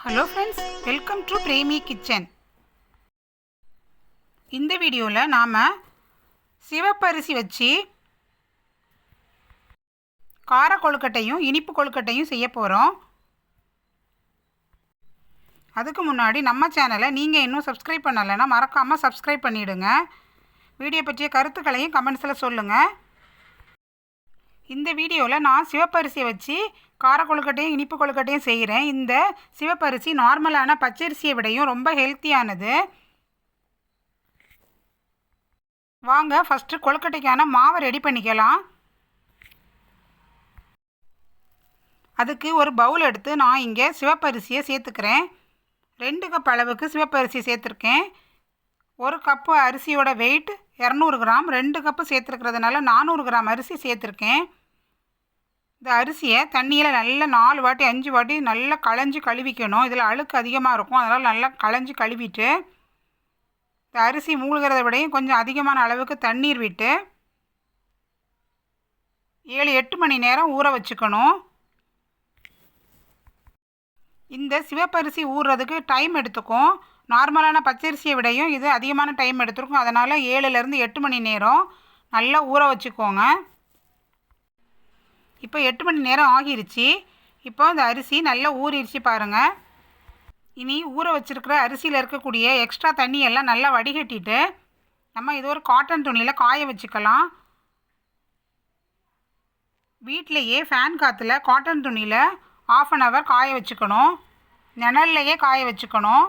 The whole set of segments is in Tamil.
Hello friends welcome to Premi kitchen இந்த வீடியோவில் நாம் சிவப்பரிசி வச்சு கார கொழுக்கட்டையும் இனிப்பு கொழுக்கட்டையும் செய்ய போகிறோம் அதுக்கு முன்னாடி நம்ம சேனலை நீங்கள் இன்னும் சப்ஸ்கிரைப் பண்ணலைன்னா மறக்காமல் சப்ஸ்கிரைப் பண்ணிவிடுங்க வீடியோ பற்றிய கருத்துக்களையும் கமெண்ட்ஸில் சொல்லுங்கள் இந்த வீடியோவில் நான் சிவப்பரிசியை வச்சு கார கொழுக்கட்டையும் இனிப்பு கொழுக்கட்டையும் செய்கிறேன். இந்த சிவப்பரிசி நார்மலான பச்சரிசியை விடையும் ரொம்ப ஹெல்த்தியானது. வாங்க ஃபஸ்ட்டு கொழுக்கட்டைக்கான மாவை ரெடி பண்ணிக்கலாம். அதுக்கு ஒரு பவுல் எடுத்து நான் இங்கே சிவப்பரிசியை சேர்த்துக்கிறேன். ரெண்டு கப் அளவுக்கு சிவப்பரிசி சேர்த்துருக்கேன். ஒரு கப்பு அரிசியோட வெயிட் இரநூறு கிராம். ரெண்டு கப்பு சேர்த்துருக்கிறதுனால நானூறு கிராம் அரிசி சேர்த்துருக்கேன். இந்த அரிசியை தண்ணியில் நல்லா நாலு வாட்டி அஞ்சு வாட்டி நல்லா களைஞ்சி கழுவிக்கணும். இதில் அழுக்கு அதிகமாக இருக்கும். அதனால் நல்லா களைஞ்சி கழுவிட்டு இந்த அரிசி மூழ்கிறத விடையும் கொஞ்சம் அதிகமான அளவுக்கு தண்ணீர் விட்டு ஏழு எட்டு மணி நேரம் ஊற வச்சுக்கணும். இந்த சிவப்பரிசி ஊறுறதுக்கு டைம் எடுத்துக்கும். நார்மலான பச்சரிசியை விடையும் இது அதிகமான டைம் எடுத்துருக்கும் அதனால் ஏழுலேருந்து எட்டு மணி நேரம் நல்லா ஊற வச்சுக்கோங்க. இப்போ எட்டு மணி நேரம் ஆகிருச்சு. இப்போ இந்த அரிசி நல்லா ஊறிடுச்சு பாருங்கள் இனி ஊற வச்சுருக்கிற அரிசியில் இருக்கக்கூடிய எக்ஸ்ட்ரா தண்ணியெல்லாம் நல்லா வடிகட்டிட்டு நம்ம இது ஒரு காட்டன் துணியில் காய வச்சுக்கலாம். வீட்டிலையே ஃபேன் காற்றுல காட்டன் துணியில் ஆஃப் அன் ஹவர் காய வச்சுக்கணும். நிழல்லையே காய வச்சுக்கணும்.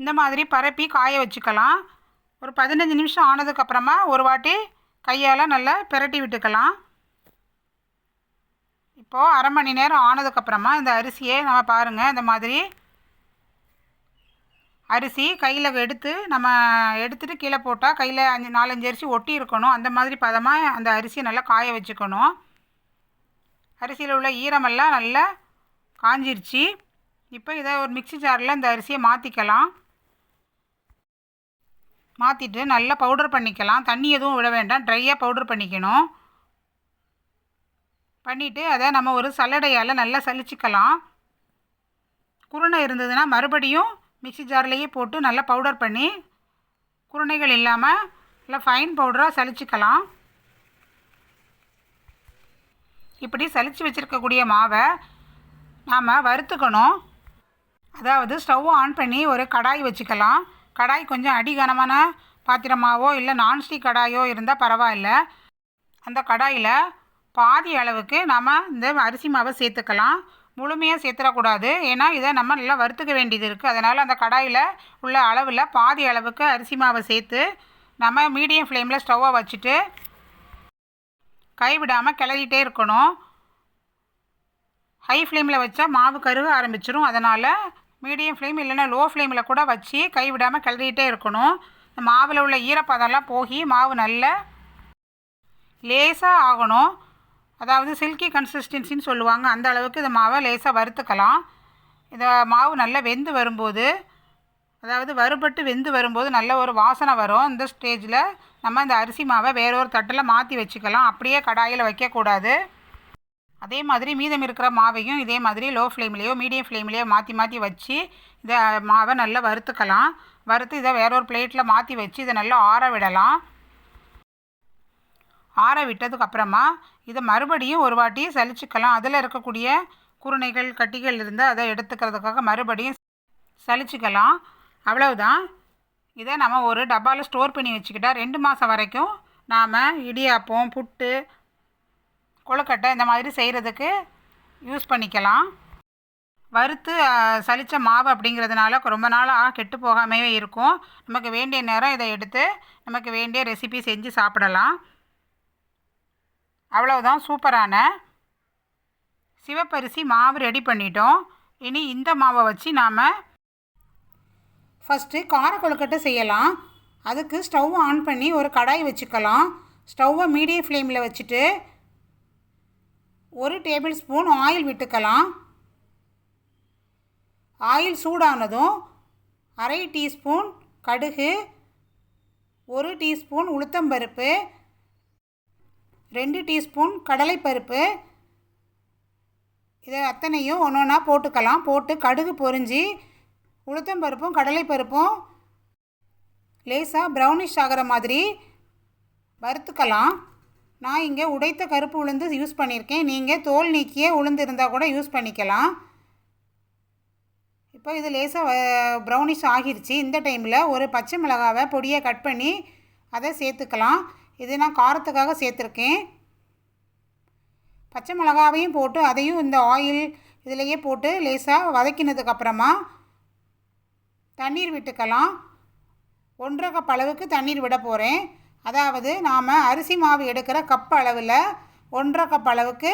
இந்த மாதிரி பரப்பி காய வச்சுக்கலாம். ஒரு பதினஞ்சு நிமிஷம் ஆனதுக்கப்புறமா ஒரு வாட்டி கையால் நல்லா பிரட்டி விட்டுக்கலாம். இப்போது அரை மணி நேரம் ஆனதுக்கப்புறமா இந்த அரிசியை நம்ம பாருங்கள் இந்த மாதிரி அரிசி கையில் எடுத்து நம்ம எடுத்துகிட்டு கீழே போட்டால் கையில் அஞ்சு நாலஞ்சு அரிசி ஒட்டி இருக்கணும். அந்த மாதிரி பதமாக அந்த அரிசியை நல்லா காய வச்சுக்கணும். அரிசியில் உள்ள ஈரமெல்லாம் நல்லா காஞ்சிருச்சு. இப்போ இதை ஒரு மிக்சி ஜாரில் இந்த அரிசியை மாற்றிக்கலாம் மாற்றிட்டு நல்லா பவுடர் பண்ணிக்கலாம். தண்ணி எதுவும் விட வேண்டாம். ட்ரையாக பவுடர் பண்ணிக்கணும். பண்ணிவிட்டு அதை நம்ம ஒரு சல்லடையால் நல்லா சலிச்சிக்கலாம். குருணை இருந்ததுன்னா மறுபடியும் மிக்சி ஜார்லேயே போட்டு நல்லா பவுடர் பண்ணி குருணைகள் இல்லாமல் நல்லா ஃபைன் பவுடராக சலிச்சிக்கலாம். இப்படி சலித்து வச்சுருக்கக்கூடிய மாவை நாம் வறுத்துக்கணும். அதாவது ஸ்டவ் ஆன் பண்ணி ஒரு கடாய் வச்சுக்கலாம். கடாய் கொஞ்சம் அடிகனமான பாத்திரமாவோ இல்லை நான்ஸ்டிக் கடாயோ இருந்தால் பரவாயில்ல. அந்த கடாயில் பாதி அளவுக்கு நம்ம இந்த அரிசி மாவை சேர்த்துக்கலாம். முழுமையாக சேர்த்துடக்கூடாது ஏன்னா இதை நம்ம நல்லா வறுத்துக்க வேண்டியது இருக்குது அதனால் அந்த கடாயில் உள்ள அளவில் பாதி அளவுக்கு அரிசி மாவை சேர்த்து நம்ம மீடியம் ஃப்ளேமில் ஸ்டவ்வை வச்சுட்டு கைவிடாமல் கிளறிட்டே இருக்கணும். ஹை ஃப்ளேமில் வச்சா மாவு கருக ஆரம்பிச்சிரும். அதனால் மீடியம் ஃப்ளேம் இல்லைன்னா லோ ஃப்ளேமில் கூட வச்சு கைவிடாமல் கிளறிட்டே இருக்கணும். இந்த மாவில் உள்ள ஈரப்பதம்லாம் போகி மாவு நல்ல லேசாக ஆகணும். அதாவது சில்கி கன்சிஸ்டன்சின்னு சொல்லுவாங்க. அந்த அளவுக்கு இந்த மாவை லேசாக வறுத்துக்கலாம். இந்த மாவு நல்லா வெந்து வரும்போது அதாவது வறுபட்டு வெந்து வரும்போது நல்ல ஒரு வாசனை வரும். இந்த ஸ்டேஜில் நம்ம இந்த அரிசி மாவை வேற ஒரு தட்டில் மாற்றி வச்சுக்கலாம். அப்படியே கடாயில் வைக்கக்கூடாது. அதே மாதிரி மீதம் இருக்கிற மாவையும் இதே மாதிரி லோ ஃப்ளேம்லேயோ மீடியம் ஃப்ளேம்லேயோ மாற்றி மாற்றி வச்சு இதை மாவை நல்லா வறுத்துக்கலாம். வறுத்து இதை வேற ஒரு பிளேட்டில் மாற்றி வச்சு இதை நல்லா ஆற விடலாம். ஆற விட்டதுக்கப்புறமா இதை மறுபடியும் ஒரு வாட்டி சலிச்சுக்கலாம். அதில் இருக்கக்கூடிய குருணைகள் கட்டிகள் இருந்தால் அதை எடுத்துக்கிறதுக்காக மறுபடியும் சலிச்சுக்கலாம். அவ்வளவுதான். இதை நம்ம ஒரு டப்பாவில் ஸ்டோர் பண்ணி வச்சுக்கிட்டா ரெண்டு மாதம் வரைக்கும் நாம் இடியாப்பம் புட்டு கொழுக்கட்டை இந்த மாதிரி செய்கிறதுக்கு யூஸ் பண்ணிக்கலாம். வறுத்து சலித்த மாவு அப்படிங்கிறதுனால ரொம்ப நாளாக கெட்டு போகாமையே இருக்கும். நமக்கு வேண்டிய நேரம் இதை எடுத்து நமக்கு வேண்டிய ரெசிபி செஞ்சு சாப்பிடலாம். அவ்வளவுதான் சூப்பரான. சிவப்பரிசி மாவு ரெடி பண்ணிட்டோம். இனி இந்த மாவை வச்சு நாம் ஃபஸ்ட்டு கார கொழுக்கட்டை செய்யலாம். அதுக்கு ஸ்டவ் ஆன் பண்ணி ஒரு கடாய் வச்சுக்கலாம். ஸ்டவ்வை மீடியம் ஃப்ளேமில் வச்சுட்டு ஒரு டேபிள் ஸ்பூன் ஆயில் விட்டுக்கலாம். ஆயில் சூடானதும் அரை டீஸ்பூன் கடுகு ஒரு டீஸ்பூன் உளுத்தம்பருப்பு ரெண்டு டீஸ்பூன் கடலைப்பருப்பு. இதை அத்தனையும் ஒன்று ஒன்றா போட்டுக்கலாம். போட்டு கடுகு பொறிஞ்சி உளுத்தம்பருப்பும் கடலைப்பருப்பும் லேசாக ப்ரௌனிஷ் ஆகிற மாதிரி வறுத்துக்கலாம். நான் இங்கே உடைத்த கருப்பு உளுந்து யூஸ் பண்ணியிருக்கேன் நீங்கள் தோல் நீக்கியே உளுந்து இருந்தால் கூட யூஸ் பண்ணிக்கலாம். இப்போ இது லேசாக ப்ரௌனிஷ் ஆகிருச்சு. இந்த டைமில் ஒரு பச்சை மிளகாவை பொடியை கட் பண்ணி அதை சேர்த்துக்கலாம். இது நான் காரத்துக்காக சேர்த்துருக்கேன். பச்சை மிளகாவையும் போட்டு அதையும் இந்த ஆயில் இதிலையே போட்டு லேசாக வதக்கினதுக்கப்புறமா தண்ணீர் விட்டுக்கலாம். ஒன்றரை கப் அளவுக்கு தண்ணீர் விட போகிறேன் அதாவது நாம் அரிசி மாவு எடுக்கிற கப் அளவில் ஒன்றரை கப் அளவுக்கு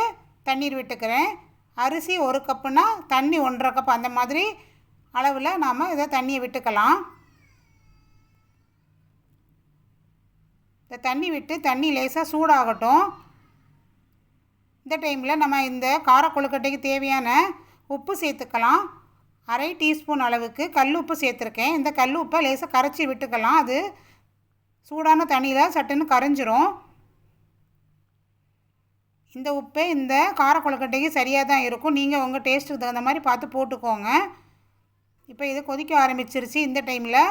தண்ணீர் விட்டுக்கிறேன். அரிசி ஒரு கப்புனா தண்ணி ஒன்றரை கப் அந்த மாதிரி அளவில் நாம் இதை தண்ணியை விட்டுக்கலாம். இந்த தண்ணி விட்டு தண்ணி லேசாக சூடாகட்டும். இந்த டைமில் நம்ம இந்த கார கொழுக்கட்டைக்கு தேவையான உப்பு சேர்த்துக்கலாம். அரை டீஸ்பூன் அளவுக்கு கல் உப்பு சேர்த்துருக்கேன். இந்த கல் உப்பை லேசாக கரைச்சி விட்டுக்கலாம். அது சூடான தண்ணியில் சட்டுன்னு கரைஞ்சிரும். இந்த உப்பே இந்த கார கொழுக்கட்டைக்கு சரியாக தான் இருக்கும். நீங்கள் உங்கள் டேஸ்ட்டுக்கு தகுந்த மாதிரி பார்த்து போட்டுக்கோங்க. இப்போ இது கொதிக்க ஆரம்பிச்சிருச்சு. இந்த டைமில்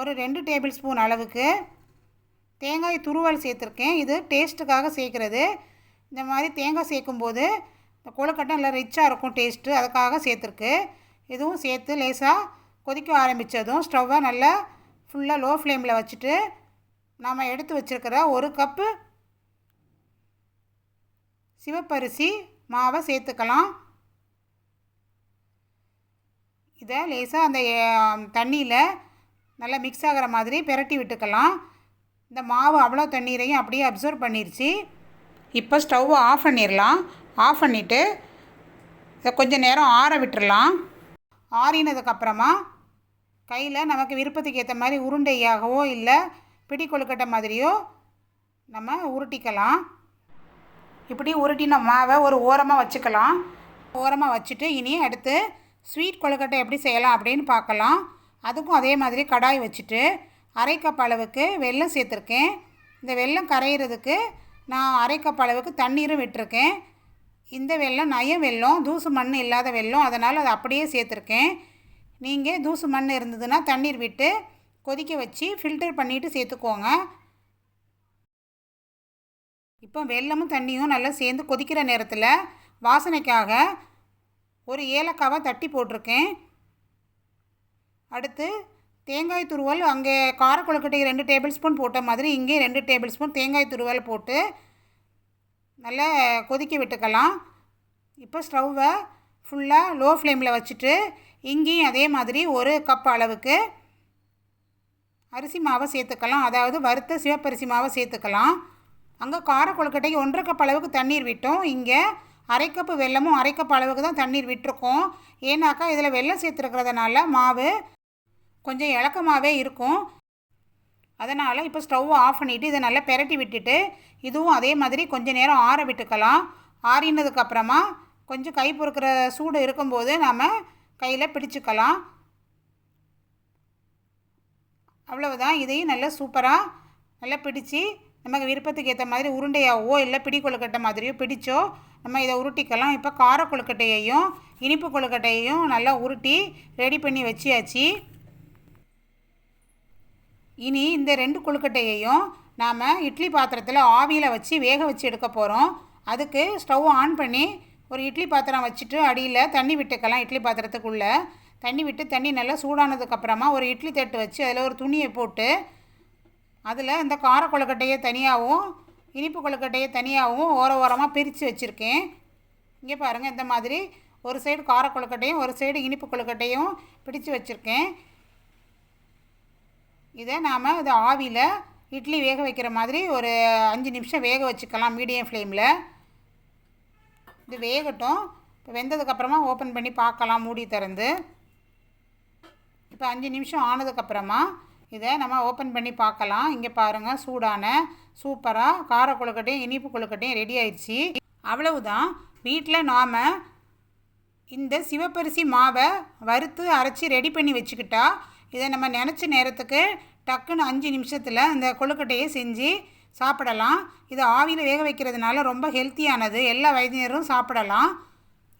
ஒரு ரெண்டு டேபிள் ஸ்பூன் அளவுக்கு தேங்காய் துருவல் சேர்த்துருக்கேன். இது டேஸ்ட்டுக்காக சேர்க்குறது. இந்த மாதிரி தேங்காய் சேர்க்கும்போது இந்த கொழுக்கட்டை நல்லா ரிச்சாக இருக்கும் டேஸ்ட்டு. அதுக்காக சேர்த்துருக்கு. இதுவும் சேர்த்து லேசாக கொதிக்க ஆரம்பித்ததும் ஸ்டவ்வை நல்லா ஃபுல்லாக லோ ஃப்ளேமில் வச்சுட்டு நாம் எடுத்து வச்சுருக்கிற ஒரு கப்பு சிவப்பரிசி மாவை சேர்த்துக்கலாம். இதை லேசாக அந்த தண்ணியில் நல்லா மிக்ஸ் ஆகிற மாதிரி பெரட்டி விட்டுக்கலாம். இந்த மாவு அவ்வளோ தண்ணீரையும் அப்படியே அப்சர்வ் பண்ணிருச்சு. இப்போ ஸ்டவ்வை ஆஃப் பண்ணிடலாம் ஆஃப் பண்ணிவிட்டு இதை கொஞ்சம் நேரம் ஆற விட்டுடலாம் ஆறினதுக்கப்புறமா கையில் நமக்கு விருப்பத்துக்கு ஏற்ற மாதிரி உருண்டையாகவோ இல்லை பிடி கொழுக்கட்டை மாதிரியோ நம்ம உருட்டிக்கலாம். இப்படி உருட்டின மாவை ஒரு ஓரமாக வச்சுக்கலாம். ஓரமாக வச்சுட்டு இனி அடுத்து ஸ்வீட் கொழுக்கட்டை எப்படி செய்யலாம் அப்படின்னு பார்க்கலாம். அதுக்கும் அதே மாதிரி கடாய் வச்சுட்டு அரை கப் அளவுக்கு வெல்லம் சேர்த்துருக்கேன். இந்த வெல்லம் கரையிறதுக்கு நான் அரை கப் அளவுக்கு தண்ணீரும் விட்டுருக்கேன். இந்த வெல்லம் நய வெல்லம் தூசு மண் இல்லாத வெல்லம் அதனால் அதை அப்படியே சேர்த்துருக்கேன். நீங்கள் தூசு மண் இருந்ததுன்னா தண்ணீர் விட்டு கொதிக்க வச்சு ஃபில்டர் பண்ணிவிட்டு சேர்த்துக்கோங்க. இப்போ வெல்லமும் தண்ணியும் நல்லா சேர்ந்து கொதிக்கிற நேரத்தில் வாசனைக்காக ஒரு ஏலக்காவை தட்டி போட்டிருக்கேன். அடுத்து தேங்காய் துருவல் அங்கே கார கொழுக்கட்டைக்கு ரெண்டு டேபிள் ஸ்பூன் போட்ட மாதிரி இங்கே ரெண்டு டேபிள் ஸ்பூன் தேங்காய் துருவல் போட்டு நல்லா கொதிக்க விட்டுக்கலாம். இப்போ ஸ்டவ்வை ஃபுல்லாக லோ ஃப்ளேமில் வச்சுட்டு இங்கேயும் அதே மாதிரி ஒரு கப் அளவுக்கு அரிசி மாவை சேர்த்துக்கலாம். அதாவது வறுத்த சிவப்பரிசி மாவை சேர்த்துக்கலாம். அங்கே கார கொழுக்கட்டைக்கு ஒன்றரை கப் அளவுக்கு தண்ணீர் விட்டோம். இங்கே அரை கப்பு வெல்லமும் அரை கப் அளவுக்கு தான் தண்ணீர் விட்டுருக்கோம். ஏன்னாக்கா இதில் வெல்லம் சேர்த்துருக்கிறதுனால மாவு கொஞ்சம் இலக்கமாகவே இருக்கும். அதனால் இப்போ ஸ்டவ்வை ஆஃப் பண்ணிவிட்டு இதை நல்லா பெரட்டி விட்டுட்டு இதுவும் அதே மாதிரி கொஞ்சம் நேரம் ஆற விட்டுக்கலாம். ஆறினதுக்கப்புறமா கொஞ்சம் கை பொறுக்கிற சூடு இருக்கும்போது நாம் கையில் பிடிச்சிக்கலாம். அவ்வளவுதான். இதையும் நல்லா சூப்பராக நல்லா பிடிச்சி நமக்கு விருப்பத்துக்கு ஏற்ற மாதிரி உருண்டையாவோ இல்லை பிடி கொழுக்கட்டை மாதிரியோ பிடிச்சோ நம்ம இதை உருட்டிக்கலாம். இப்போ கார கொழுக்கட்டையையும் இனிப்பு கொழுக்கட்டையையும் நல்லா உருட்டி ரெடி பண்ணி வச்சியாச்சு இனி இந்த ரெண்டு கொழுக்கட்டையையும் நாம் இட்லி பாத்திரத்தில் ஆவியில் வச்சு வேக வச்சு எடுக்க போகிறோம் அதுக்கு ஸ்டவ் ஆன் பண்ணி ஒரு இட்லி பாத்திரம் வச்சுட்டு அடியில் தண்ணி விட்டுக்கலாம் இட்லி பாத்திரத்துக்குள்ளே. தண்ணி விட்டு தண்ணி நல்லா சூடானதுக்கப்புறமா ஒரு இட்லி தட்டு வச்சு அதில் ஒரு துணியை போட்டு அதில் இந்த கார கொழுக்கட்டையை தனியாகவும் இனிப்பு கொழுக்கட்டையை தனியாகவும் ஓர ஓரமாக பிரித்து வச்சுருக்கேன். இங்கே பாருங்கள் இந்த மாதிரி ஒரு சைடு கார கொழுக்கட்டையும் ஒரு சைடு இனிப்பு கொழுக்கட்டையும் பிடிச்சு வச்சுருக்கேன். இதை நாம் இதை ஆவியில் இட்லி வேக வைக்கிற மாதிரி ஒரு அஞ்சு நிமிஷம் வேக வச்சுக்கலாம் மீடியம் ஃப்ளேமில். இது வேகட்டும். இப்போ வெந்ததுக்கப்புறமா ஓப்பன் பண்ணி பார்க்கலாம் மூடி திறந்து. இப்போ அஞ்சு நிமிஷம் ஆனதுக்கப்புறமா இதை நம்ம ஓப்பன் பண்ணி பார்க்கலாம். இங்கே பாருங்கள் சூடான சூப்பராக கார கொழுக்கட்டையும் இனிப்பு கொழுக்கட்டையும் ரெடி ஆயிடுச்சு அவ்வளவுதான். வீட்டில் நாம் இந்த சிவப்பரிசி மாவை வறுத்து அரைச்சி ரெடி பண்ணி வச்சுக்கிட்டா இதை நம்ம நினச்ச நேரத்துக்கு டக்குன்னு அஞ்சு நிமிஷத்தில் இந்த கொழுக்கட்டையை செஞ்சு சாப்பிடலாம். இது ஆவியில் வேக வைக்கிறதுனால ரொம்ப ஹெல்த்தியானது எல்லா வயதினரும் சாப்பிடலாம்.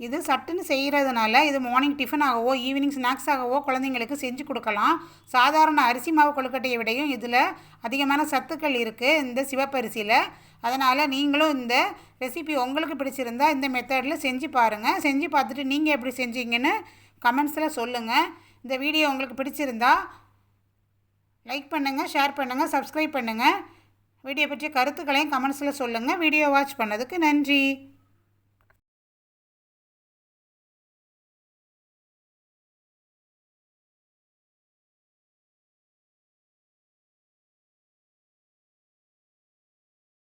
இது சட்டுன்னு செய்கிறதுனால இது மார்னிங் டிஃபனாகவோ ஈவினிங் ஸ்நாக்ஸாகவோ குழந்தைங்களுக்கு செஞ்சு கொடுக்கலாம். சாதாரண அரிசி மாவு கொழுக்கட்டையை விடையும் இதில் அதிகமான சத்துக்கள் இருக்குது இந்த சிவப்பரிசியில். அதனால் நீங்களும் இந்த ரெசிபி உங்களுக்கு பிடிச்சிருந்தா இந்த மெத்தடில் செஞ்சு பாருங்கள் செஞ்சு பார்த்துட்டு நீங்கள் எப்படி செஞ்சீங்கன்னு கமெண்ட்ஸில் சொல்லுங்கள் இந்த வீடியோ உங்களுக்கு பிடிச்சிருந்தா லைக் பண்ணுங்கள் ஷேர் பண்ணுங்கள் சப்ஸ்கிரைப் பண்ணுங்கள் வீடியோ பற்றிய கருத்துக்களையும் கமெண்ட்ஸில் சொல்லுங்கள் வீடியோ வாட்ச் பண்ணதுக்கு நன்றி.